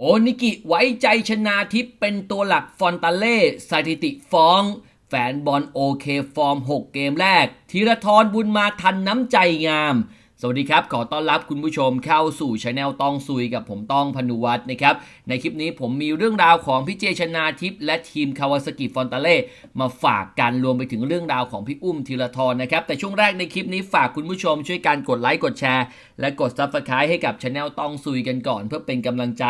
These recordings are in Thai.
โอนิกิไว้ใจชนาทิพเป็นตัวหลักฟอนตาเล่สถิติฟ้อง แฟนบอลโอเคฟอร์ม 6 เกมแรกธีรทรบุญมาทันน้ำใจงาม สวัสดีครับ ขอต้อนรับคุณผู้ชมเข้าสู่ช anel ต้องซุยกับผมต้องพนุวัฒน์นะครับ ในคลิปนี้ผมมีเรื่องราวของพี่เจชนาทิพย์และทีมคาวาสกิฟอนตาเล่มาฝากกันรวมไปถึงเรื่องราวของพี่อุ้มธีรทรนะครับ แต่ช่วงแรกในคลิปนี้ฝากคุณผู้ชมช่วยการกดไลค์กดแชร์ และกด subscribe ให้กับช anel ต้องซุยกันก่อน เพื่อเป็นกำลังใจ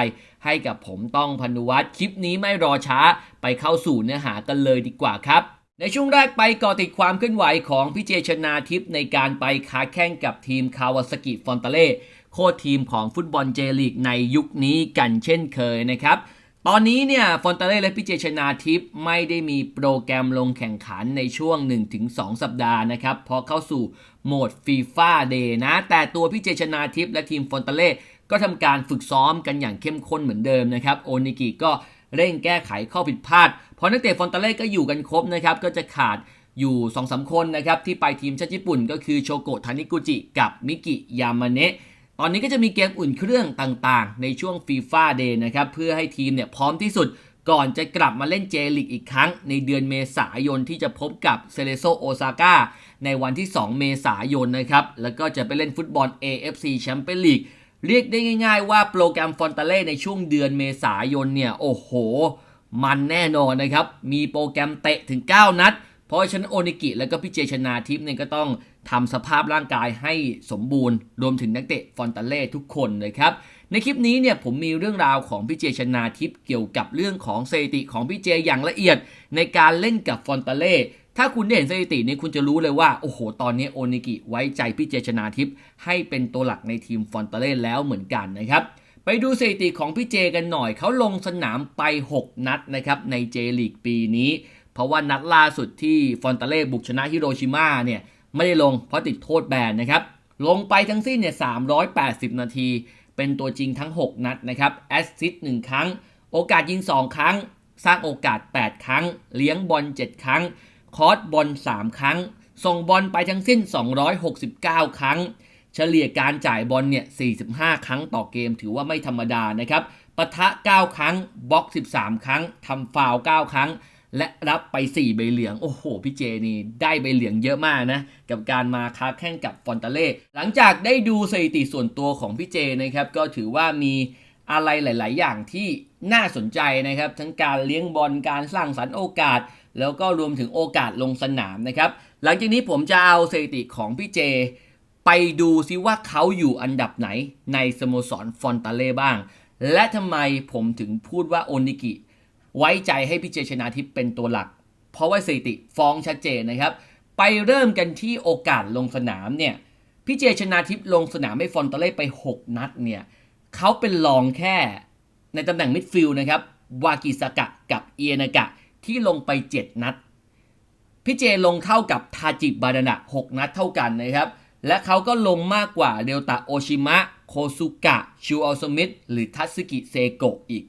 ให้กับผมต้องพนุวัฒน์คลิปนี้ไม่รอช้าไปเข้าสู่เนื้อหากันเลยดีกว่าครับ ในช่วงแรกไปก่อติดความเคลื่อนไหวของพี่เจชนาทิพย์ในการไปค้าแข่งกับทีมคาวาสกิฟอนตาเล่โค้ชทีมของฟุตบอลเจลีกในยุคนี้กันเช่นเคยนะครับ ตอนนี้เนี่ยฟอนตาเล่และพี่เจชนาทิพย์ไม่ได้มีโปรแกรมลงแข่งขันในช่วง 1-2 สัปดาห์นะครับเพราะเข้าสู่โหมดฟีฟ่าเดย์นะ แต่ตัวพี่เจชนาทิพย์และทีมฟอนตาเล่ก็ทำการฝึกซ้อมกันอย่างเข้มข้นเหมือนเดิมนะครับโอนิกิก็เร่งแก้ไขข้อผิดพลาด พราะนักเตะฟอนตาเล่ก็อยู่กันครบนะครับก็จะขาดอยู่2อสคนนะครับที่ไปทีมชาติญี่ปุ่น ก็คือโชโกะทานิกุจิกับมิกิยามาเนะตอนนี้ก็จะมีเกมอุ่นเครื่องต่างๆ ในช่วงฟีฟ่าเดย์นะครับเพื่อให้ทีมเนี่ยพร้อมที่สุดก่อนจะกลับมาเล่นเจลิกอีกครั้ง ในเดือนเมษายนที่จะพบกับเซเลโซโอซาก้าในวันที่ 2 เมษายนนะครับ แล้วก็จะไปเล่นฟุตบอล AFC แชมเปี้ยนลีกเรียกได้ง่าย ๆ ว่าโปรแกรมฟอนตาเล่ในช่วงเดือนเมษายนเนี่ย โอ้โห มันแน่นอนนะครับ มีโปรแกรมเตะถึง 9 นัด เพราะฉะนั้นโอนิกิ และก็พี่เจชนาทิพย์เนี่ยก็ต้องทำสภาพร่างกายให้สมบูรณ์ รวมถึงนักเตะฟอนตาเล่ทุกคนนะครับ ในคลิปนี้เนี่ยผมมีเรื่องราวของพี่เจชนาทิพย์เกี่ยวกับเรื่องของสถิติของพี่เจอย่างละเอียด ในการเล่นกับฟอนตาเล่ถ้าคุณได้เห็นสถิตินี้คุณจะรู้เลยว่า โอ้โห ตอนนี้โอนิกิไว้ใจพี่เจชนาทิพย์ให้เป็นตัวหลักในทีมฟอนตาเล่แล้วเหมือนกันนะครับ ไปดูสถิติของพี่เจกันหน่อย เขาลงสนามไป 6 นัดนะครับในเจลีกปีนี้ เพราะว่านัดล่าสุดที่ฟอนตาเล่บุกชนะฮิโรชิมาเนี่ยไม่ได้ลงเพราะติดโทษแบนนะครับ ลงไปทั้งสิ้นเนี่ย 380 นาที เป็นตัวจริงทั้ง 6 นัดนะครับ แอสซิสต์1ครั้ง โอกาสยิง 2 ครั้ง สร้างโอกาส 8 ครั้ง เลี้ยงบอล 7 ครั้ง คอร์สบอล 3 ครั้ง ส่งบอลไปทั้งสิ้น 269 ครั้ง เฉลี่ยการจ่ายบอลเนี่ย 45 ครั้งต่อเกมถือว่าไม่ธรรมดานะครับปะทะ 9 ครั้งบล็อก 13 ครั้งทำฟาว9ครั้ง และรับไป 4 ใบเหลือง โอ้โห พี่เจนี่ได้ใบเหลืองเยอะมากนะ กับการมาค้าแข่งกับฟอนตาเล่หลังจากได้ดูสถิติส่วนตัวของพี่เจนะครับ ก็ถือว่ามีอะไรหลาย ๆ อย่างที่น่าสนใจนะครับ ทั้งการเลี้ยงบอลการสร้างสรรค์โอกาส แล้วก็รวมถึงโอกาสลงสนามนะครับ หลังจากนี้ผมจะเอาสถิติของพี่เจ ไปดูซิว่าเขาอยู่อันดับไหนในสโมสรฟอนตาเล่บ้าง และทำไมผมถึงพูดว่าโอนิกิ ไว้ใจให้พี่เจชนาทิพย์เป็นตัวหลัก เพราะว่าสถิติฟ้องชัดเจนนะครับ ไปเริ่มกันที่โอกาสลงสนามเนี่ยพี่เจชนาทิพย์ลงสนามให้ฟอนตาเล่ไป 6 นัดเนี่ยเขาเป็นรองแค่ในตำแหน่งมิดฟิลด์นะครับวากิสกะกับเอียนากะที่ลงไป 7 นัด พี่เจลงเท่ากับทาจิบาดานะ 6 นัดเท่ากันนะครับ และเขาก็ลงมากกว่าเดลตาโอชิมะ โคซุกะ ชูอัลสมิธหรือทัตสึกิเซโกะอีก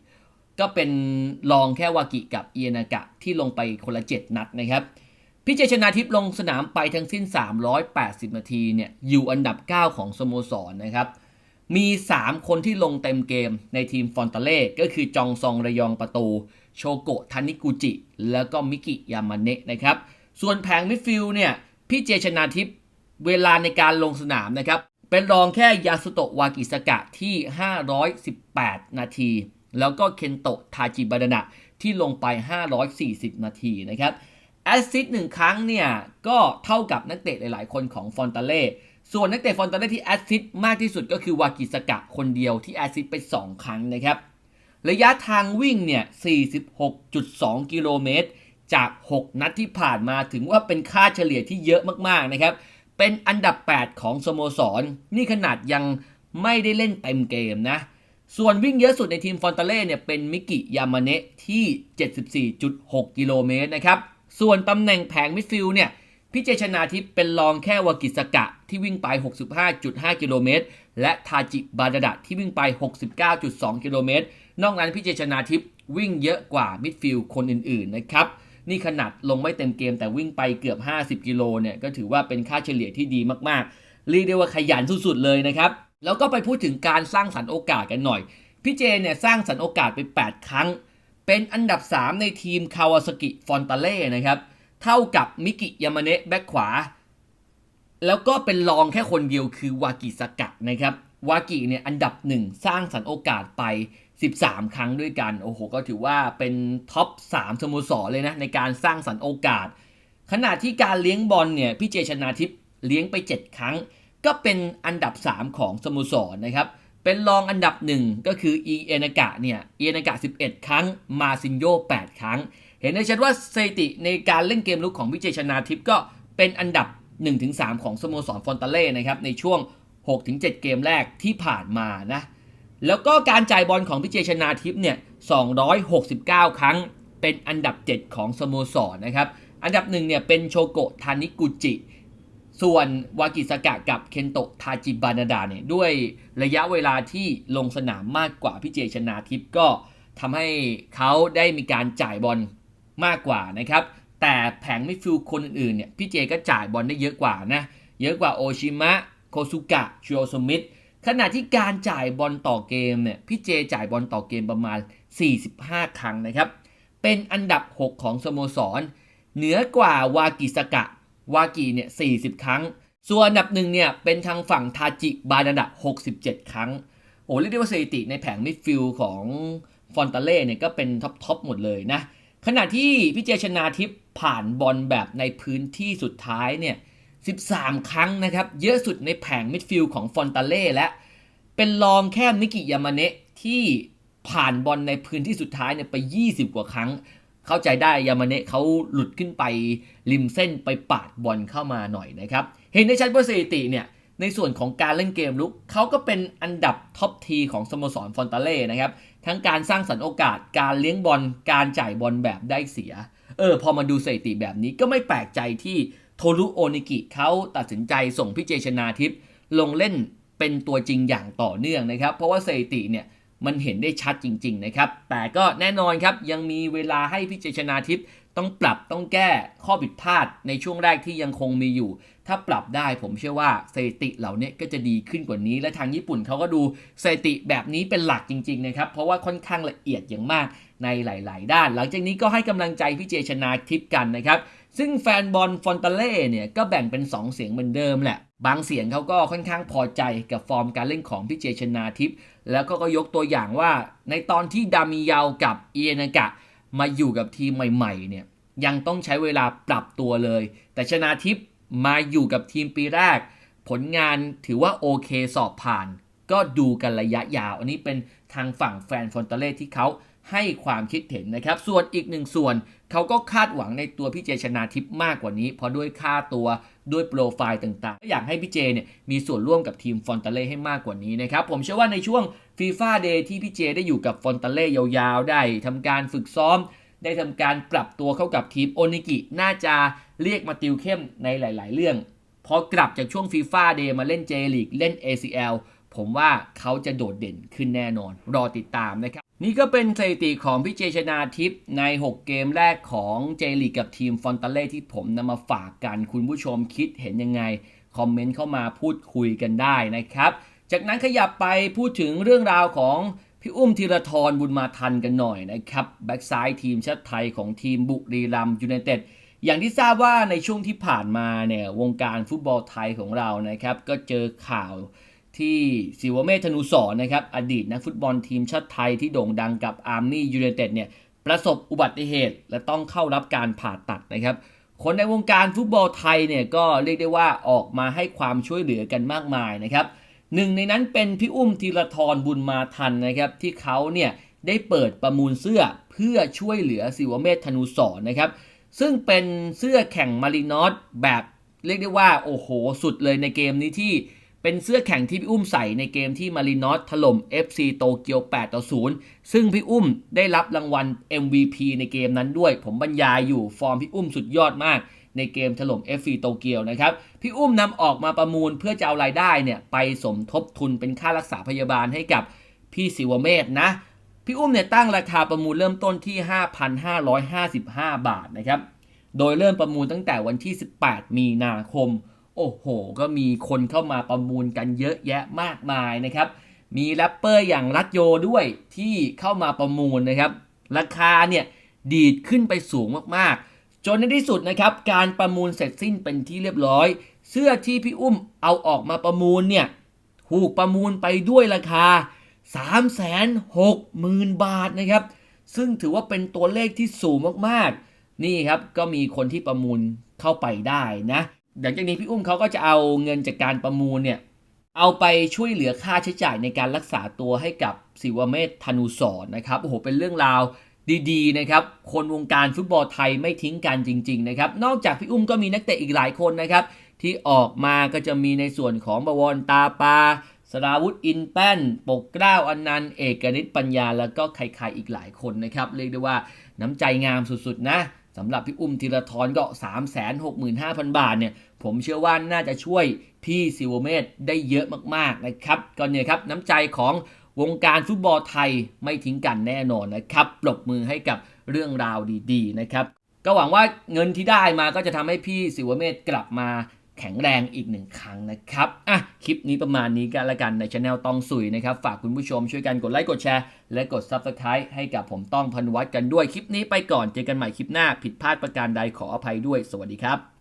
ก็เป็นรองแค่วากิกับเอียนากะที่ลงไปคนละ 7 นัดนะครับพี่เจชนาทิพย์ลงสนามไปทั้งสิ้น 380 นาทีเนี่ยอยู่อันดับ 9 ของสโมสรนะครับมี 3 คนที่ลงเต็มเกมในทีมฟอนตาเล่ก็คือจองซองระยองประตู โชโกะทานิกุจิ แล้วก็มิกิยามาเนะนะครับ ส่วนแผงมิดฟิลด์เนี่ย พี่เจชนาทิพย์ เวลาในการลงสนามนะครับ เป็นรองแค่ยาสุโตะวากิสกะที่ 518 นาที แล้วก็เคนโตะทาจิบาดนะที่ลงไป 540 นาทีนะครับแอสซิสต์หนึ่งครั้งเนี่ย ก็เท่ากับนักเตะหลาย ๆ คนของฟอนตาเล่ส่วนนักเตะฟอนตาเล่ที่แอสซิสต์มากที่สุดก็คือวากิสกะคนเดียวที่แอสซิสต์ไป 2 ครั้งนะครับ ระยะทางวิ่งเนี่ย 46.2 กิโลเมตร จาก 6 นัดที่ผ่านมาถึงว่าเป็นค่าเฉลี่ยที่เยอะมาก ๆ นะครับ เป็นอันดับ 8 ของสโมสร นี่ขนาดยังไม่ได้เล่นเต็มเกมนะ ส่วนวิ่งเยอะสุดในทีมฟอนตาเล่เนี่ยเป็นมิกิยามาเนะที่ 74.6 กิโลเมตรนะครับ ส่วนตำแหน่งแผงมิดฟิลด์เนี่ยพี่เจชนาทิพย์เป็นรองแค่วากิสกะที่วิ่งไป 65.5 กิโลเมตร และทาจิบาดาดะที่วิ่งไป 69.2 กิโลเมตร นอกนั้นพี่เจชนาทิพย์วิ่งเยอะกว่ามิดฟิลด์คนอื่นๆนะครับ นี่ขนาดลงไม่เต็มเกมแต่วิ่งไปเกือบ 50 กิโลเนี่ยก็ถือว่าเป็นค่าเฉลี่ยที่ดีมากๆ เรียกได้ว่าขยันสุดๆเลยนะครับ แล้วก็ไปพูดถึงการสร้างสรรค์โอกาสกันหน่อย พี่เจเนี่ยสร้างสรรค์โอกาสไป 8 ครั้ง เป็นอันดับ 3 ในทีมคาวาสกิฟอนตาเล่นะครับเท่ากับมิกิยามาเนะแบ็คขวา แล้วก็เป็นรองแค่คนเดียวคือวากิสกะนะครับวากิเนี่ยอันดับหนึ่งสร้างสรรค์โอกาสไป 13 ครั้งด้วยกัน โอ้โห ก็ถือว่าเป็นท็อป 3 สโมสรเลยนะ ในการสร้างสรรค์โอกาส ขณะที่การเลี้ยงบอลเนี่ย พี่เจชนาทิพย์เลี้ยงไป 7 ครั้ง ก็เป็นอันดับ 3 ของสโมสรนะครับ เป็นรองอันดับหนึ่งก็คืออีเอนากะเนี่ยเอนากะ 11 ครั้ง มาซินโย 8 ครั้ง เห็นได้ชัดว่าสถิติในการเล่นเกมลุกของพี่เจชนาทิพย์ก็เป็นอันดับ 1-3 ของสโมสรฟอนตาเล่นะครับในช่วง 6-7 เกมแรกที่ผ่านมานะ แล้วก็การจ่ายบอลของพี่เจชนาทิพย์เนี่ย 269 ครั้ง เป็นอันดับ 7 ของสโมสรนะครับ อันดับหนึ่งเนี่ยเป็นโชโกะทานิกุจิ ส่วนวากิสกะกับเคนโตะทาจิบานาดาเนี่ยด้วยระยะเวลาที่ลงสนามมากกว่าพี่เจชนาทิพย์ก็ทำให้เขาได้มีการจ่ายบอลมากกว่านะครับ แต่แผงมิดฟิลด์คนอื่นๆเนี่ยพี่เจก็จ่ายบอลได้เยอะกว่านะ เยอะกว่าโอชิมะ โคซุกะชิโอสมิธ ขณะที่การจ่ายบอลต่อเกมเนี่ยพี่เจจ่ายบอลต่อเกมประมาณ 45 ครั้งนะครับ เป็นอันดับ 6 ของสโมสร เหนือกว่าวากิสกะ วากิเนี่ย 40 ครั้ง ส่วนอันดับหนึ่งเนี่ยเป็นทางฝั่งทาจิบานาดะ67 ครั้ง โอ้เรียกได้ว่าสถิติในแผงมิดฟิลของฟอนตาเล่เนี่ยก็เป็นท็อปทอปหมดเลยนะ ขณะที่พี่เจชนาทิพย์ผ่านบอลแบบในพื้นที่สุดท้ายเนี่ย 13 ครั้งนะครับ เยอะสุดในแผงมิดฟิลด์ของฟอนตาเล่และเป็นรองแค่มิกิยามาเนะที่ผ่านบอลในพื้นที่สุดท้ายเนี่ยไป 20 กว่าครั้ง เข้าใจได้ยามาเนะเขาหลุดขึ้นไปริมเส้นไปปาดบอลเข้ามาหน่อยนะครับ เห็นได้ชัดว่าสถิติเนี่ยในส่วนของการเล่นเกมลุกเขาก็เป็นอันดับท็อปทีของสโมสรฟอนตาเล่นะครับ ทั้งการสร้างสรรค์โอกาสการเลี้ยงบอลการจ่ายบอลแบบได้เสีย เออ พอมาดูสถิติแบบนี้ก็ไม่แปลกใจที่ โทรุโอนิกิเขาตัดสินใจส่งพี่เจชนาทิพย์ลงเล่นเป็นตัวจริงอย่างต่อเนื่องนะครับ เพราะว่าสถิติเนี่ยมันเห็นได้ชัดจริง ๆ นะครับ แต่ก็แน่นอนครับยังมีเวลาให้พี่เจชนาทิพย์ ต้องปรับต้องแก้ข้อผิดพลาดในช่วงแรกที่ยังคงมีอยู่ ถ้าปรับได้ผมเชื่อว่าสถิติเหล่านี้ก็จะดีขึ้นกว่านี้ และทางญี่ปุ่นเขาก็ดูสถิติแบบนี้เป็นหลักจริง ๆ นะครับ เพราะว่าค่อนข้างละเอียดอย่างมากในหลาย ๆ ด้าน หลังจากนี้ก็ให้กำลังใจพี่เจชนาทิพย์กันนะครับ ซึ่งแฟนบอลฟอนตาเล่เนี่ยก็แบ่งเป็น 2 เสียงเหมือนเดิมแหละ บางเสียงเขาก็ค่อนข้างพอใจกับฟอร์มการเล่นของพี่เจชนาทิพย์แล้วก็ก็ยกตัวอย่างว่าในตอนที่ดามิยาวกับเอียนากะ มาอยู่กับทีมใหม่ๆเนี่ยยังต้องใช้เวลาปรับตัวเลย แต่ชนาทิพย์มาอยู่กับทีมปีแรก ผลงานถือว่าโอเคสอบผ่าน ก็ดูกันระยะยาว อันนี้เป็นทางฝั่งแฟนฟอนตเล่ที่เขา ให้ความคิดเห็นนะครับ ส่วนอีกหนึ่งส่วนเขาก็คาดหวังในตัวพี่เจชนาทิพย์มากกว่านี้ เพราะด้วยค่าตัวด้วยโปรไฟล์ต่างๆก็อยากให้พี่เจเนี่ยมีส่วนร่วมกับทีมฟอนตาเล่ให้มากกว่านี้นะครับ ผมเชื่อว่าในช่วงฟีฟ่าเดย์ที่พี่เจได้อยู่กับฟอนตาเล่ยาวๆ ได้ทำการฝึกซ้อม ได้ทำการปรับตัวเข้ากับทีมโอนิกิน่าจะเรียกมาติวเข้มในหลาย ๆ เรื่องพอกลับจากช่วงฟีฟ่าเดย์มาเล่นเจลีกเล่น ACL ผมว่าเขาจะโดดเด่นขึ้นแน่นอน รอติดตามนะครับ นี่ก็เป็นสถิติของพี่เจชนาทิพย์ใน 6 เกมแรกของเจลีกกับทีมฟอนตาเล่ที่ผมนำมาฝากกันคุณผู้ชมคิดเห็นยังไง คอมเมนต์เข้ามาพูดคุยกันได้นะครับ จากนั้นขยับไปพูดถึงเรื่องราวของพี่อุ้มธีรทรบุญมาทันกันหน่อยนะครับ แบ็กซ้ายทีมชาติไทยของทีมบุรีรัมยูไนเต็ดอย่างที่ทราบว่าในช่วงที่ผ่านมาเนี่ยวงการฟุตบอลไทยของเรานะครับ ก็เจอข่าว ที่ศิวเมธนูสรนะครับอดีตนักฟุตบอลทีมชาติไทยที่โด่งดังกับอาร์มี่ยูไนเต็ดเนี่ยประสบอุบัติเหตุและต้องเข้ารับการผ่าตัดนะครับ คนในวงการฟุตบอลไทยเนี่ยก็เรียกได้ว่าออกมาให้ความช่วยเหลือกันมากมายนะครับหนึ่งในนั้นเป็นพี่อุ้มธีรทรบุญมาทันนะครับที่เขาเนี่ยได้เปิดประมูลเสื้อเพื่อช่วยเหลือศิวเมธธนูสรนะครับ ซึ่งเป็นเสื้อแข่งมารินอสแบบเรียกได้ว่าโอ้โหสุดเลยในเกมนี้ที่ เป็นเสื้อแข่งที่พี่อุ้มใส่ในเกมที่มารินอสถล่ม FC โตเกียว8ต่อ0ซึ่งพี่อุ้มได้รับรางวัล MVP ในเกมนั้นด้วย ผมบรรยายอยู่ฟอร์มพี่อุ้มสุดยอดมากในเกมถล่ม FC โตเกียวนะครับ พี่อุ้มนำออกมาประมูลเพื่อจะเอารายได้เนี่ยไปสมทบทุนเป็นค่ารักษาพยาบาลให้กับพี่ศิวเมธนะ พี่อุ้มเนี่ยตั้งราคาประมูลเริ่มต้นที่ 5,555 บาทนะครับ โดยเริ่มประมูลตั้งแต่วันที่ 18 มีนาคม โอ้โห ก็มีคนเข้ามาประมูลกันเยอะแยะมากมายนะครับ มีแรปเปอร์อย่างรัตโยด้วยที่เข้ามาประมูลนะครับ ราคาเนี่ยดีดขึ้นไปสูงมากๆ จนในที่สุดนะครับ การประมูลเสร็จสิ้นเป็นที่เรียบร้อย เสื้อที่พี่อุ้มเอาออกมาประมูลเนี่ยถูกประมูลไปด้วยราคา 360,000 บาทนะครับ ซึ่งถือว่าเป็นตัวเลขที่สูงมากๆ นี่ครับก็มีคนที่ประมูลเข้าไปได้นะ หลังจากนี้พี่อุ้มเขาก็จะเอาเงินจากการประมูลเนี่ยเอาไปช่วยเหลือค่าใช้จ่ายในการรักษาตัวให้กับศิวเมธธนูสรนะครับโอ้โหเป็นเรื่องราวดีๆนะครับคนวงการฟุตบอลไทยไม่ทิ้งกันจริงๆนะครับนอกจากพี่อุ้มก็มีนักเตะอีกหลายคนนะครับที่ออกมาก็จะมีในส่วนของบวรตาปาสราวุธอินแป้น ปกเกล้าอนันต์เอกนิตปัญญา แล้วก็ใครๆอีกหลายคนนะครับ เรียกได้ว่าน้ำใจงามสุดๆนะ สำหรับพี่อุ้มธีรทรก็ 365,000 บาทเนี่ย ผมเชื่อว่าน่าจะช่วยพี่ซิวเมธได้เยอะมากๆนะครับก็เนี่ยครับน้ำใจของวงการฟุตบอลไทยไม่ทิ้งกันแน่นอนนะครับปรบมือให้กับเรื่องราวดีๆนะครับ ก็หวังว่าเงินที่ได้มาก็จะทำให้พี่สิวเมธกลับมา แข็งแรงอีกหนึ่งครั้งนะครับอะคลิปนี้ประมาณนี้กันละกันในช anel ตองสุยนะครับ ฝากคุณผู้ชมช่วยกันกดไลค์กดแชร์ และกด Subscribe ให้กับผมต้องพันวัดกันด้วยคลิปนี้ไปก่อนเจอกันใหม่คลิปหน้าผิดพลาดประการใดขออภัยด้วย สวัสดีครับ